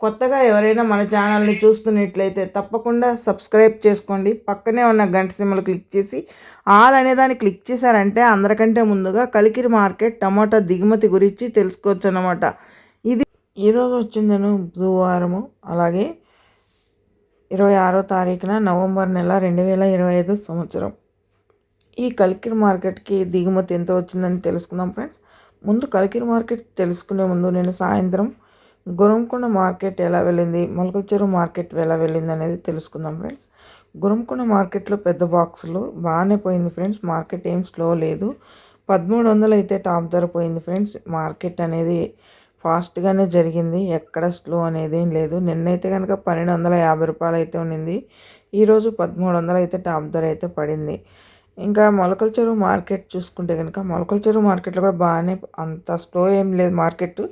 కొత్తగా ఎవరైనా మన ఛానల్ని చూస్తున్నట్లయితే తప్పకుండా సబ్స్క్రైబ్ చేసుకోండి. పక్కనే ఉన్న గంట సిమ్మలు క్లిక్ చేసి ఆల్ అనే దాన్ని క్లిక్ చేశారంటే అందరికంటే ముందుగా కలికిరి మార్కెట్ టమాటా దిగుమతి గురించి తెలుసుకోవచ్చు అన్నమాట ఇది ఈరోజు వచ్చిందను బుధవారము. అలాగే ఇరవై ఆరో తారీఖున నవంబర్ నెల రెండు వేల ఇరవై ఐదు సంవత్సరం. ఈ కలికిరి మార్కెట్కి దిగుమతి ఎంత వచ్చిందని తెలుసుకుందాం ఫ్రెండ్స్. ముందు కలికిరి మార్కెట్ తెలుసుకునే ముందు నేను సాయంత్రం గురంకొండ మార్కెట్ ఎలా వెళ్ళింది? మొలకల చెరువు మార్కెట్ ఎలా వెళ్ళింది అనేది తెలుసుకుందాం ఫ్రెండ్స్. గురంకొండ మార్కెట్లో పెద్ద బాక్సులు బాగానే పోయింది ఫ్రెండ్స్. మార్కెట్ ఏం స్లో లేదు. పదమూడు వందలు అయితే టాప్ ధర పోయింది ఫ్రెండ్స్. మార్కెట్ అనేది ఫాస్ట్గానే జరిగింది. ఎక్కడ స్లో అనేది ఏం లేదు. నిన్నైతే కనుక పన్నెండు వందల యాభై రూపాయలు అయితే ఉన్నింది ఈరోజు పదమూడు వందలు అయితే టాప్ ధర అయితే పడింది. ఇంకా మొలకల చెరువు మార్కెట్ చూసుకుంటే కనుక మొలకల చెరువు మార్కెట్లో కూడా బాగానే అంత స్లో ఏం లేదు మార్కెట్.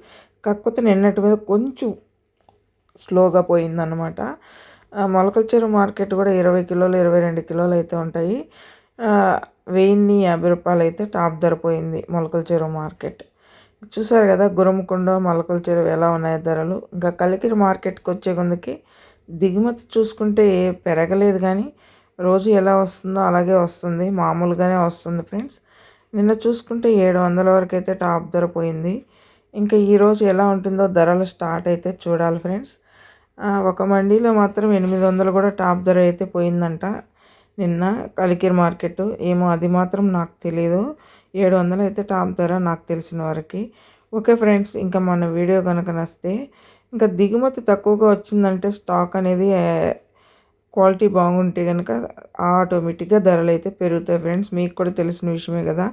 కాకపోతే నిన్నటి మీద కొంచెం స్లోగా పోయిందన్నమాట. మొలకల చెరువు మార్కెట్ కూడా ఇరవై కిలోలు ఇరవై రెండు కిలోలు అయితే ఉంటాయి. వెయ్యిన్ని యాభై రూపాయలు అయితే టాప్ ధర పోయింది మొలకల చెరువు మార్కెట్. చూసారు కదా గురమకొండ మొలకల చెరువు ఎలా ఉన్నాయి ధరలు. ఇంకా కలికిరి మార్కెట్కి వచ్చే కొందుకి దిగుమతి చూసుకుంటే పెరగలేదు కానీ రోజు ఎలా వస్తుందో అలాగే వస్తుంది. మామూలుగానే వస్తుంది ఫ్రెండ్స్. నిన్న చూసుకుంటే ఏడు వందల వరకు అయితే టాప్ ధర పోయింది. ఇంకా ఈరోజు ఎలా ఉంటుందో ధరలు స్టార్ట్ అయితే చూడాలి ఫ్రెండ్స్. ఒక మండీలో మాత్రం ఎనిమిది వందలు కూడా టాప్ ధర అయితే పోయిందంట. నిన్న కలికిర్ మార్కెట్ ఏమో అది మాత్రం నాకు తెలియదు ఏడు వందలు అయితే టాప్ ధర నాకు తెలిసిన వరకు. ఓకే ఫ్రెండ్స్ ఇంకా మన వీడియో కనుక నస్తే ఇంకా దిగుమతి తక్కువగా వచ్చిందంటే స్టాక్ అనేది క్వాలిటీ బాగుంటే కనుక ఆటోమేటిక్గా ధరలు అయితే పెరుగుతాయి ఫ్రెండ్స్. మీకు కూడా తెలిసిన విషయమే కదా.